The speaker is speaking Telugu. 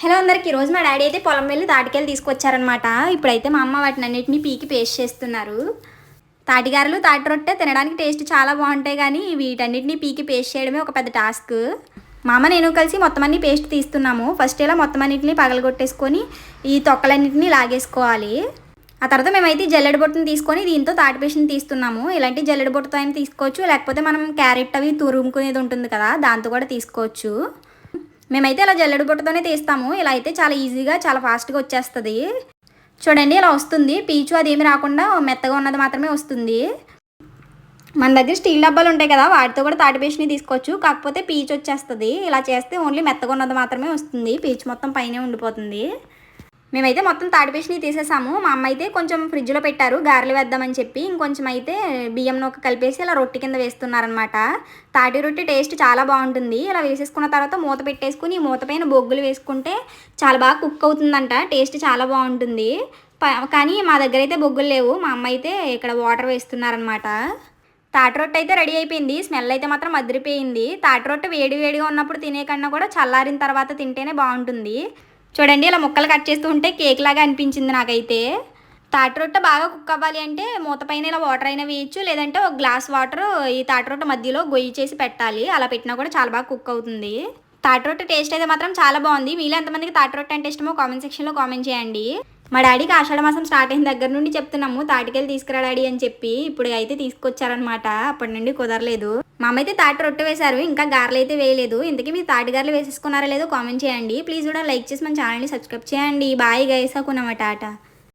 హలో అందరికి ఈరోజు మా డాడీ అయితే పొలం వెళ్ళి తాటికాయలు తీసుకొచ్చారనమాట ఇప్పుడైతే మా అమ్మ వాటిని అన్నిటిని పీకి పేస్ట్ చేస్తున్నారు. తాటిగారలు తాటి రొట్టె తినడానికి టేస్ట్ చాలా బాగుంటాయి కానీ వీటన్నిటిని పీకి పేస్ట్ చేయడమే ఒక పెద్ద టాస్క్. మా అమ్మ నేను కలిసి మొత్తం అన్ని పేస్ట్ తీస్తున్నాము. ఫస్ట్ ఇలా మొత్తం అన్నిటిని పగలగొట్టేసుకొని ఈ తొక్కలన్నిటిని లాగేసుకోవాలి. ఆ తర్వాత మేమైతే జల్లెడ బొట్టును తీసుకొని దీంతో తాటి పేస్ట్ని తీస్తున్నాము. ఇలాంటి జల్లెడ బొట్టుతో అయినా తీసుకోవచ్చు లేకపోతే మనం క్యారెట్ అవి తురుముకునేది ఉంటుంది కదా దాంతో కూడా తీసుకోవచ్చు. మేమైతే ఇలా జల్లెడు బుట్టతోనే తీస్తాము. ఇలా అయితే చాలా ఈజీగా చాలా ఫాస్ట్గా వచ్చేస్తుంది. చూడండి ఇలా వస్తుంది. పీచు అది రాకుండా మెత్తగా ఉన్నది మాత్రమే వస్తుంది. మన దగ్గర స్టీల్ డబ్బాలు ఉంటాయి కదా వాటితో కూడా తాటి పేస్ట్ని తీసుకోవచ్చు. కాకపోతే పీచు వచ్చేస్తుంది. ఇలా చేస్తే ఓన్లీ మెత్తగా ఉన్నది మాత్రమే వస్తుంది. పీచు మొత్తం పైనే ఉండిపోతుంది. మేమైతే మొత్తం తాటి పేస్ట్ని తీసేసాము. మా అమ్మ అయితే కొంచెం ఫ్రిడ్జ్లో పెట్టారు గారెలు వేద్దామని చెప్పి. ఇంకొంచెం అయితే బియ్యం నొక్క కలిపేసి ఇలా రొట్టె కింద వేస్తున్నారనమాట తాటి రొట్టె టేస్ట్ చాలా బాగుంటుంది. ఇలా వేసేసుకున్న తర్వాత మూత పెట్టేసుకుని మూత పైన బొగ్గులు వేసుకుంటే చాలా బాగా కుక్ అవుతుందంట. టేస్ట్ చాలా బాగుంటుంది. ప- కానీ మా దగ్గర అయితే బొగ్గులు లేవు. మా అమ్మ అయితే ఇక్కడ వాటర్ వేస్తున్నారనమాట తాటి రొట్టె అయితే రెడీ అయిపోయింది. స్మెల్ అయితే మాత్రం అదిరిపోయింది. తాటి రొట్టె వేడి వేడిగా ఉన్నప్పుడు తినే కన్నా కూడా చల్లారిన తర్వాత తింటేనే బాగుంటుంది. చూడండి ఇలా ముక్కలు కట్ చేస్తూ ఉంటే కేక్ లాగా అనిపించింది నాకైతే. తాటి రొట్టె బాగా కుక్ అవ్వాలి అంటే మూత పైన ఇలా వాటర్ అయినా వేయచ్చు లేదంటే ఒక గ్లాస్ వాటర్ ఈ తాటి రొట్టె మధ్యలో గొయ్యి చేసి పెట్టాలి అలా పెట్టినా కూడా చాలా బాగా కుక్ అవుతుంది. తాటి రొట్టె టేస్ట్ అయితే మాత్రం చాలా బాగుంది. మీలో ఎంతమందికి తాటి రొట్టె అంటే ఇష్టమో కామెంట్ సెక్షన్లో కామెంట్ చేయండి. మా డాడీకి ఆషాఢ మాసం స్టార్ట్ అయిన దగ్గర నుండి చెప్తున్నాము తాటికెళ్ళి తీసుకురా డాడీ అని చెప్పి. ఇప్పుడు అయితే తీసుకొచ్చారనమాట అప్పటి నుండి కుదరలేదు. మా అమ్మ అయితే తాటి రొట్టె వేశారు ఇంకా గారెలు అయితే వేయలేదు. ఇంతకీ మీరు తాటి గారెలు వేసేసుకున్నారా లేదో కామెంట్ చేయండి. ప్లీజ్ కూడా లైక్ చేసి మన ఛానల్ని సబ్స్క్రైబ్ చేయండి. Bye guys అనుకున్నామట Tata